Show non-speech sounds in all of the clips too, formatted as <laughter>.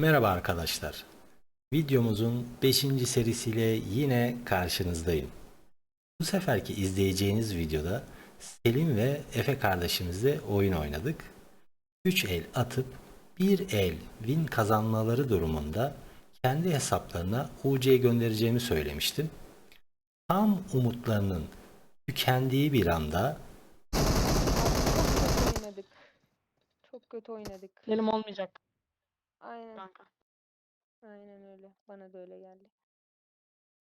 Merhaba arkadaşlar. Videomuzun 5. serisiyle yine karşınızdayım. Bu seferki izleyeceğiniz videoda Selim ve Efe kardeşimizle oyun oynadık. 3 el atıp 1 el win kazanmaları durumunda kendi hesaplarına UC göndereceğimi söylemiştim. Tam umutlarının tükendiği bir anda Çok kötü oynadık. Çok kötü oynadık. Benim olmayacak Aynen. kanka. Aynen öyle. Bana da öyle geldi.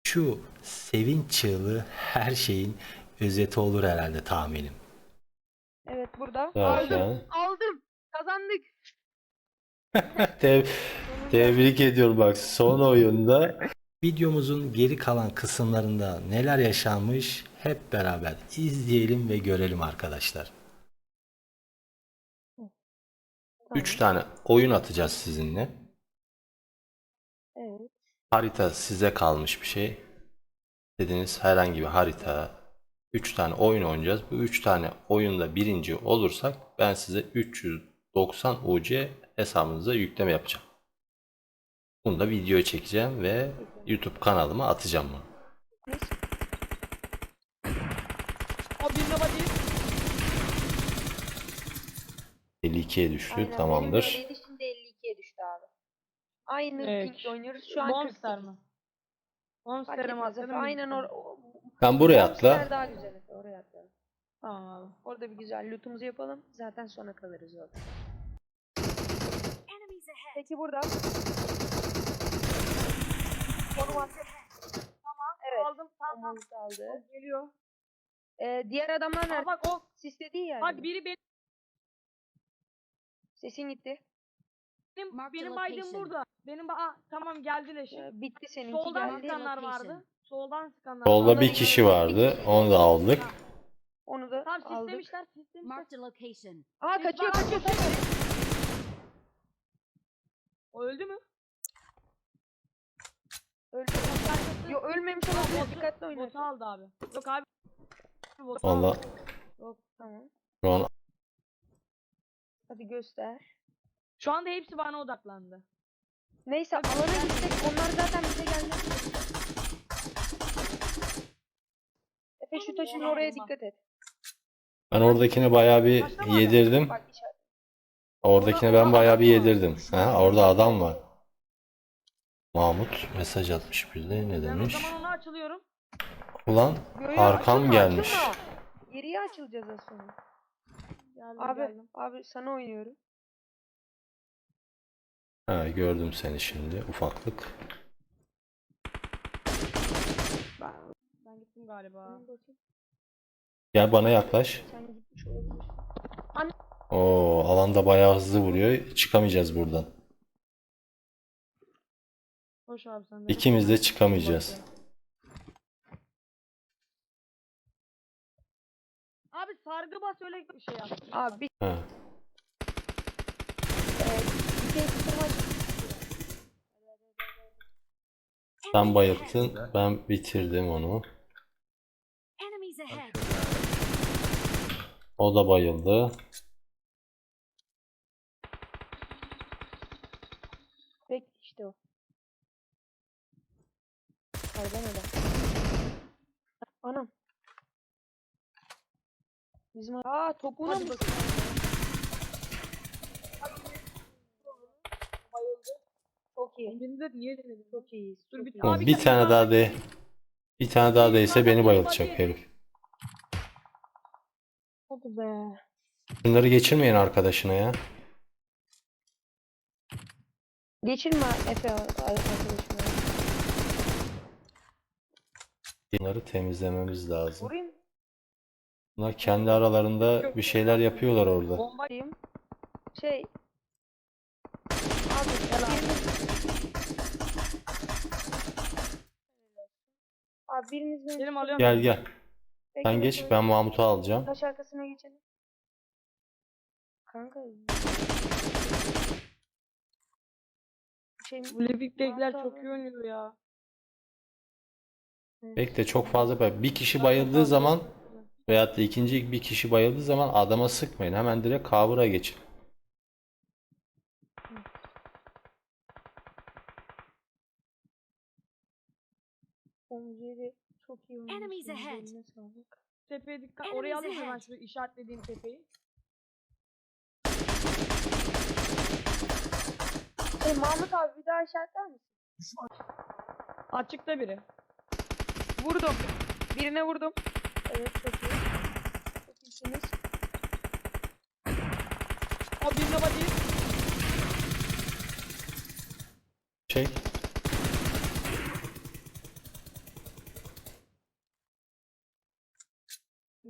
şu sevinç çığlığı her şeyin özeti olur herhalde tahminim. Evet burada. Derken. Aldım. Kazandık. <laughs> Te- tebrik ediyorum bak son oyunda Videomuzun geri kalan kısımlarında neler yaşanmış hep beraber izleyelim ve görelim arkadaşlar. 3 tane oyun atacağız sizinle. Evet. Harita size kalmış bir şey. Dediğiniz herhangi bir harita 3 tane oyun oynayacağız. Bu 3 tane oyunda birinci olursak ben size 390 UC hesabınıza yükleme yapacağım. Bunu da video çekeceğim ve YouTube kanalıma atacağım bunu. Body. 52'ye düştü Aynen. Benim tamamdır. öyleydi, şimdi 52'ye düştü abi. Aynı Evet. pinkle oynuyoruz. Şu an Monster 48. mı? Fark etmez Efe. atladım? Aynen or o- Ben buraya Monster atla. daha güzel Efe. Oraya atlayalım. Tamam abi. Orada bir güzel lootumuzu yapalım. Zaten sona kalırız orada. Peki burada. Konum attı. Evet. Aldım tamam. tamam. Omuz aldı. Geliyor. Ee, diğer adamlar Aa, nerede? bak o. Sislediği yer. Bak mi? biri benim, Sesin gitti. benim, benim baydığım burada. Benim ba Aa, tamam geldiler şimdi. Ee, bitti seninki Soldan geldi. sıkanlar vardı. Soldan sıkanlar Solda bir kişi vardı. Onu da aldık. Onu da Tamam aldık. sistlemişler sistlemişler. Marked a location. Aa kaçıyor kaçıyor. kaçıyor. O öldü mü? Öldü. Yo ölmemiş olabilir. Dikkatli Botu oynasın. aldı abi. Yok abi. Botu Valla. Yok tamam. şu an Hadi göster. Şu anda hepsi bana odaklandı. Neyse alana gitsek onlar zaten bize gelmez. Efe şu taşın oraya dikkat et. ben oradakini bayağı bir yedirdim. Bak işaret. Oradakine ben bayağı bir yedirdim. Ha, orada adam var. Mahmut mesaj atmış bir de ne Ben o demiş? zaman onu açılıyorum. Ulan Yo, yo, arkam açılma, gelmiş. açılma. Geriye açılacağız az sonra. Geldim Abi geldim. abi sana oynuyorum. Ha, gördüm seni şimdi ufaklık. Ben, Ben gittim galiba. Gel bana yaklaş. Sen gitmiş olabilirsin. Oo alanda bayağı hızlı vuruyor. Çıkamayacağız buradan. Hoş abi sen de. İkimiz de çıkamayacağız. Sargı bas öyle bir şey yap. Abi bir Ha. bir şey. Sen bayılttın. Ben bitirdim onu. Enemies ahead. O da bayıldı. Bek işte o. Pardon öyle. Anam. Bizim aa topuna Hadi mı? Bayıldı. Çok iyi. Beni de niye denedin? Çok iyiyiz. Dur bir Oğlum, Abi bir tane daha de. Bir tane daha değse beni bayıltacak herif. Hadi be. Bunları geçirmeyin arkadaşına ya. Geçirme Efe arkadaşım. Bunları temizlememiz lazım. Vurayım. Bunlar kendi aralarında bir şeyler yapıyorlar orada. Bomba Diyeyim. Şey. Abi biriniz... Abi biriniz beni benim alıyorum. Gel gel. Bekle, Sen geç ben Mahmut'u alacağım. Taş arkasına geçelim. Kanka. Şey, Bu Lepik'tekiler Hatta çok iyi oynuyor ya. Bekle çok fazla bay- bir kişi bayıldığı zaman Veyahut da ikinci bir kişi bayıldığı zaman adama sıkmayın. Hemen direkt cover'a geçin. Omzeri çok iyi Enemies ahead. Tepeye dikkat. Oraya alayım hemen ahead. şu işaretlediğim tepeyi. Şey, Mahmut abi bir daha işaretler misin? Açıkta biri. Vurdum. Birine vurdum. Evet çok iyi. Çok iyisiniz. O birine body. Çek.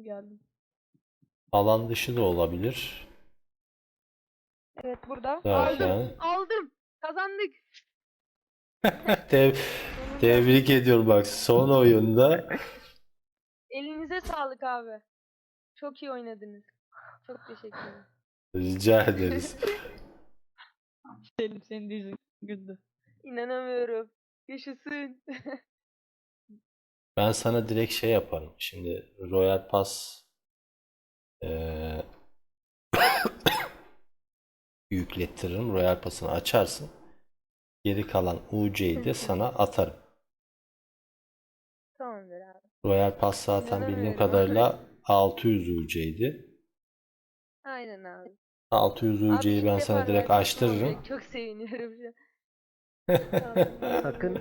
Geldim. Alan dışı da olabilir. Evet burada. Derken. Aldım. Kazandık. <laughs> Te- tebrik ediyorum bak son oyunda Elinize sağlık abi. Çok iyi oynadınız. Çok teşekkür ederim. <laughs> rica ederiz. <laughs> Selim senin yüzün güldü. İnanamıyorum. Yaşasın. Ben sana direkt şey yaparım. Şimdi Royal Pass <coughs> eee yüklettiririm. Royal Pass'ını açarsın. Geri kalan UC'yi de sana atarım. Royal Pass zaten bildiğim kadarıyla 600 UC'ydi. Aynen abi. 600 Abi UC'yi ben sana direkt açtırırım. Çok seviniyorum şu an. <laughs> Sakın